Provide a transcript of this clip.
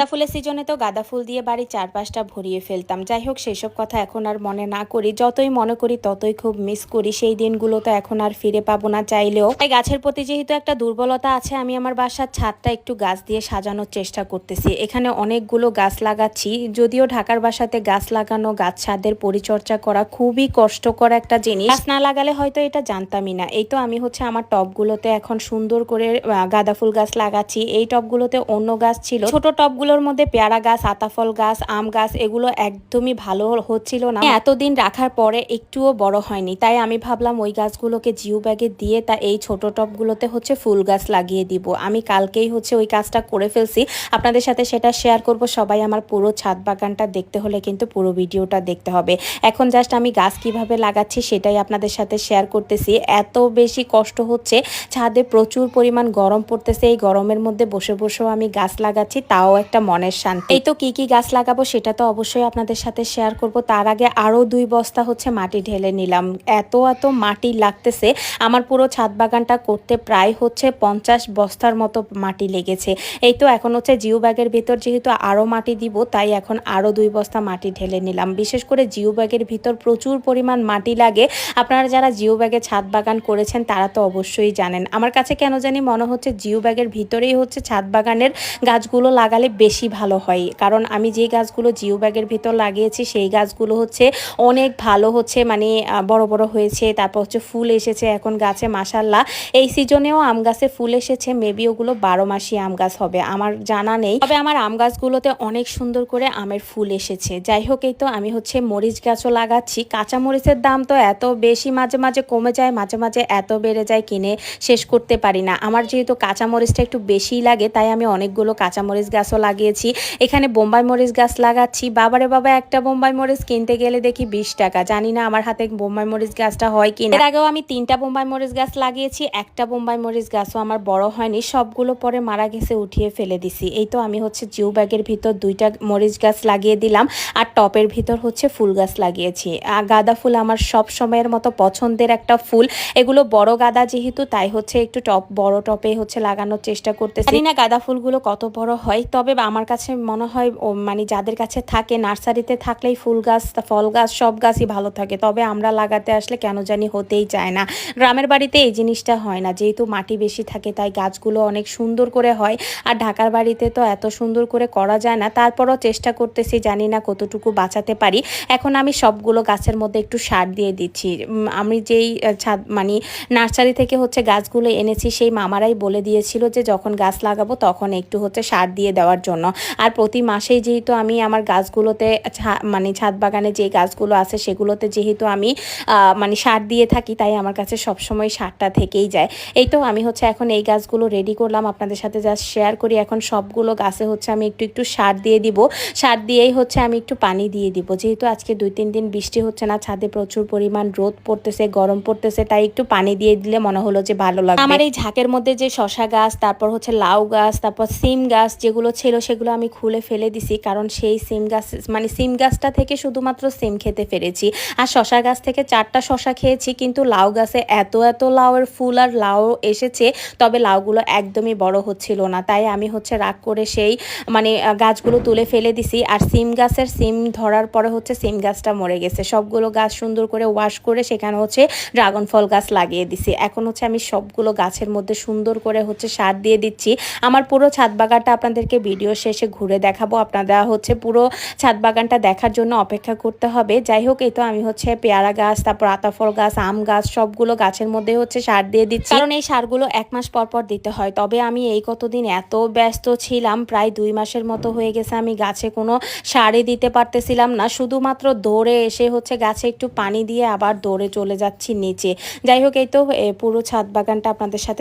গাঁদা ফুলের সিজনে তো গাঁদা ফুল দিয়ে বাড়ি চারপাশটা ভরিয়ে ফেলতাম। যাই হোক, সেসব কথা এখন আর মনে না করি। যতই মনে করি, ততই খুব মিস করি। সেই দিনগুলো তো এখন আর ফিরে পাবো না চাইলেও। তাই গাছের প্রতি যেহেতু একটা দুর্বলতা আছে, আমি আমার বাসার ছাদটা একটু গাছ দিয়ে সাজানোর চেষ্টা করতেছি। এখানে অনেকগুলো গাছ লাগাচ্ছি। যদিও ঢাকার বাসাতে গাছ লাগানো, গাছ ছাদের পরিচর্যা করা খুবই কষ্টকর একটা জিনিস। গাছ না লাগালে হয়তো এটা জানতামই না। এই তো আমি হচ্ছে আমার টবগুলোতে এখন সুন্দর করে গাঁদা ফুল গাছ লাগাচ্ছি। এই টবগুলোতে অন্য গাছ ছিল। ছোট টবগুলোর মধ্যে পেয়ারা গাছ, আতাফল গাছ, আম গাছ, এগুলো একদমই ভালো হচ্ছিল না। এতদিন রাখার পরে একটুও বড় হয়নি। তাই আমি ভাবলাম ওই গাছগুলোকে জিও ব্যাগে দিয়ে তা এই ছোট টবগুলোতে হচ্ছে ফুল গাছ লাগিয়ে দিব। আমি কালকেই হচ্ছে ওই কাজটা করে ফেলছি। আপনাদের সাথে সেটা শেয়ার করব। সবাই আমার পুরো ছাদ বাগানটা দেখতে হলে কিন্তু পুরো ভিডিওটা দেখতে হবে। এখন জাস্ট আমি গাছ কীভাবে লাগাচ্ছি সেটাই আপনাদের সাথে শেয়ার করতেছি। এত বেশি কষ্ট হচ্ছে। ছাদে প্রচুর পরিমাণ গরম পড়তেছে। এই গরমের মধ্যে বসে বসেও আমি গাছ লাগাচ্ছি। তাও একটা মনের শান্তি। এই তো কি কি গাছ লাগাবো সেটা তো অবশ্যই আপনাদের সাথে শেয়ার করব। তার আগে আরও দুই বস্তা হচ্ছে মাটি ঢেলে নিলাম। এত এত মাটি লাগতেছে, আমার পুরো ছাদ বাগানটা করতে প্রায় হচ্ছে পঞ্চাশ বস্তার মতো মাটি লেগেছে। এই তো এখন হচ্ছে জিও ব্যাগের ভিতর যেহেতু আরও মাটি দিব, তাই এখন আরও দুই বস্তা মাটি ঢেলে নিলাম। বিশেষ করে জিও ব্যাগের ভিতর প্রচুর পরিমাণ মাটি লাগে। আপনারা যারা জিও ব্যাগে ছাদ বাগান করেছেন, তারা তো অবশ্যই জানেন। আমার কাছে কেন জানি মনে হচ্ছে জিও ব্যাগের ভিতরেই হচ্ছে ছাদ বাগানের গাছগুলো লাগালে বেশি ভালো হয়। কারণ আমি যে গাছগুলো জিও ব্যাগের ভিতর লাগিয়েছি, সেই গাছগুলো হচ্ছে অনেক ভালো হচ্ছে মানে বড় বড় হয়েছে, তারপর হচ্ছে ফুল এসেছে এখন গাছে মাসাল্লাহ এই সিজনেও আম গাছে ফুল এসেছে, মেবি ওগুলো বারো মাসি আম গাছ হবে, আমার জানা নেই। তবে আমার আম গাছগুলোতে অনেক সুন্দর করে আমের ফুল এসেছে। যাই হোক, এই তো আমি হচ্ছে মরিচ গাছও লাগাচ্ছি। কাঁচা মরিচের দাম তো এত বেশি, মাঝে মাঝে কমে যায়, মাঝে মাঝে এত বেড়ে যায় কিনে শেষ করতে পারি না। আমার যেহেতু কাঁচা মরিচটা একটু বেশিই লাগে, তাই আমি অনেকগুলো কাঁচা মরিচ গাছও লাগিয়েছি। এখানে বোম্বাই মরিচ গাছ লাগাচ্ছি। বাবারে বাবা, একটা বোম্বাই মরিচ কিনতে গেলে দেখি বিশ টাকা। জানি না আমার হাতে বোম্বাই মরিচ গাছটা হয় কিনা। এর আগেও আমি তিনটা বোম্বাই মরিচ গাছ লাগিয়েছি, একটা বোম্বাই মরিচ গাছও আমার বড় হয়নি। সবগুলো পরে মারা গেছে, উঠিয়ে ফেলে দিছি। এই তো আমি হচ্ছে জিও ব্যাগের ভিতর দুইটা মরিচ গাছ লাগিয়ে দিলাম আর টপের ভিতর হচ্ছে ফুল গাছ লাগিয়েছি। গাঁদা ফুল আমার সব সময়ের মতো পছন্দের একটা ফুল। এগুলো বড় গাঁদা যেহেতু, তাই হচ্ছে একটু টপ, বড় টপে হচ্ছে লাগানোর চেষ্টা করতেছি। না গাঁদা ফুলগুলো কত বড় হয়, তবে আমার কাছে মনে হয় মানে যাদের কাছে থাকে, নার্সারিতে থাকলেই ফুল গাছ ফল গাছ, সব গাছই ভালো থাকে। তবে আমরা লাগাতে আসলে কেন জানি হতেই চায় না। গ্রামের বাড়িতে এই জিনিসটা হয় না। যেহেতু মাটি বেশি থাকে, তাই গাছগুলো অনেক সুন্দর করে হয়। আর ঢাকার বাড়িতে তো এত সুন্দর করে করা যায় না। তারপরও চেষ্টা করতেছি, জানি না কতটুকু বাঁচাতে পারি। এখন আমি সবগুলো গাছের মধ্যে একটু সার দিয়ে দিচ্ছি। আমি যেই ছাদ মানে নার্সারি থেকে হচ্ছে গাছগুলো এনেছি, সেই মামারাই বলে দিয়েছিল যে, যখন গাছ লাগাবো, তখন একটু হচ্ছে সার দিয়ে দেওয়ার জন্য। আর প্রতি মাসেই যেহেতু আমি আমার গাছগুলোতে মানে ছাদ বাগানে যে গাছগুলো আছে সেগুলোতে যেহেতু আমি মানে সার দিয়ে থাকি তাই আমার কাছে সবসময় সারটা থেকেই যায়। এই তো আমি হচ্ছে এখন এই গাছগুলো রেডি করলাম, আপনাদের সাথে জাস্ট শেয়ার করি। এখন সবগুলো গাছে হচ্ছে আমি একটু একটু সার দিয়ে দিব। সার দিয়েই হচ্ছে আমি একটু পানি দিয়ে দিব। যেহেতু আজকে দুই, তিন দিন বৃষ্টি হচ্ছে না, ছাদে প্রচুর পরিমাণ রোদ পড়তেছে, গরম পড়তেছে, তাই একটু পানি দিয়ে দিলে মনে হলো যে ভালো লাগবে। আমার এই ঝাঁকের মধ্যে যে শশা গাছ, তারপর হচ্ছে লাউ গাছ, তারপর সিম গাছ যেগুলো ছিল সেগুলো আমি খুলে ফেলে দিছি, কারণ সেই সিম গাছ মানে সিম গাছটা থেকে শুধুমাত্র সিম খেতে পেরেছি। আর শশা গাছ থেকে চারটা শশা খেয়েছি, কিন্তু লাউ গাছে এত এত লাউয়ের ফুল আর লাউ এসেছে, তবে লাউগুলো একদমই বড় হচ্ছিল না। তাই আমি হচ্ছে রাগ করে সেই মানে গাছগুলো তুলে ফেলে দিছি। আর সিম গাছের সিম ধরার পরে হচ্ছে সিম গাছটা মরে গেছে। সবগুলো গাছ সুন্দর করে ওয়াশ করে সেখানে হচ্ছে ড্রাগন ফল গাছ লাগিয়ে দিছি। এখন হচ্ছে আমি সবগুলো গাছের মধ্যে সুন্দর করে হচ্ছে সার দিয়ে দিচ্ছি। আমার পুরো ছাদ বাগানটা আপনাদেরকে ভিডিও শেষে ঘুরে দেখাবো। আপনারা হচ্ছে পুরো ছাদ বাগানটা দেখার জন্য অপেক্ষা করতে হবে। যাই হোক, এই তো আমি হচ্ছে পেয়ারা গাছ, তারপর আতাফল গাছ, আম গাছ, সবগুলো গাছের মধ্যে হচ্ছে সার দিয়ে দিচ্ছি। কারণ এই সারগুলো এক মাস পর পর দিতে হয়। তবে আমি এই কতদিন এত ব্যস্ত ছিলাম, প্রায় দুই মাসের মতো হয়ে গেছে আমি গাছে কোনো সারই দিতে পারতেছিলাম না। শুধুমাত্র দৌড়ে এসে হচ্ছে গাছে একটু পানি দিয়ে আবার দৌড়ে চলে যাচ্ছি নিচে। যাই হোক, এই তো পুরো ছাদ বাগানটা আপনাদের সাথে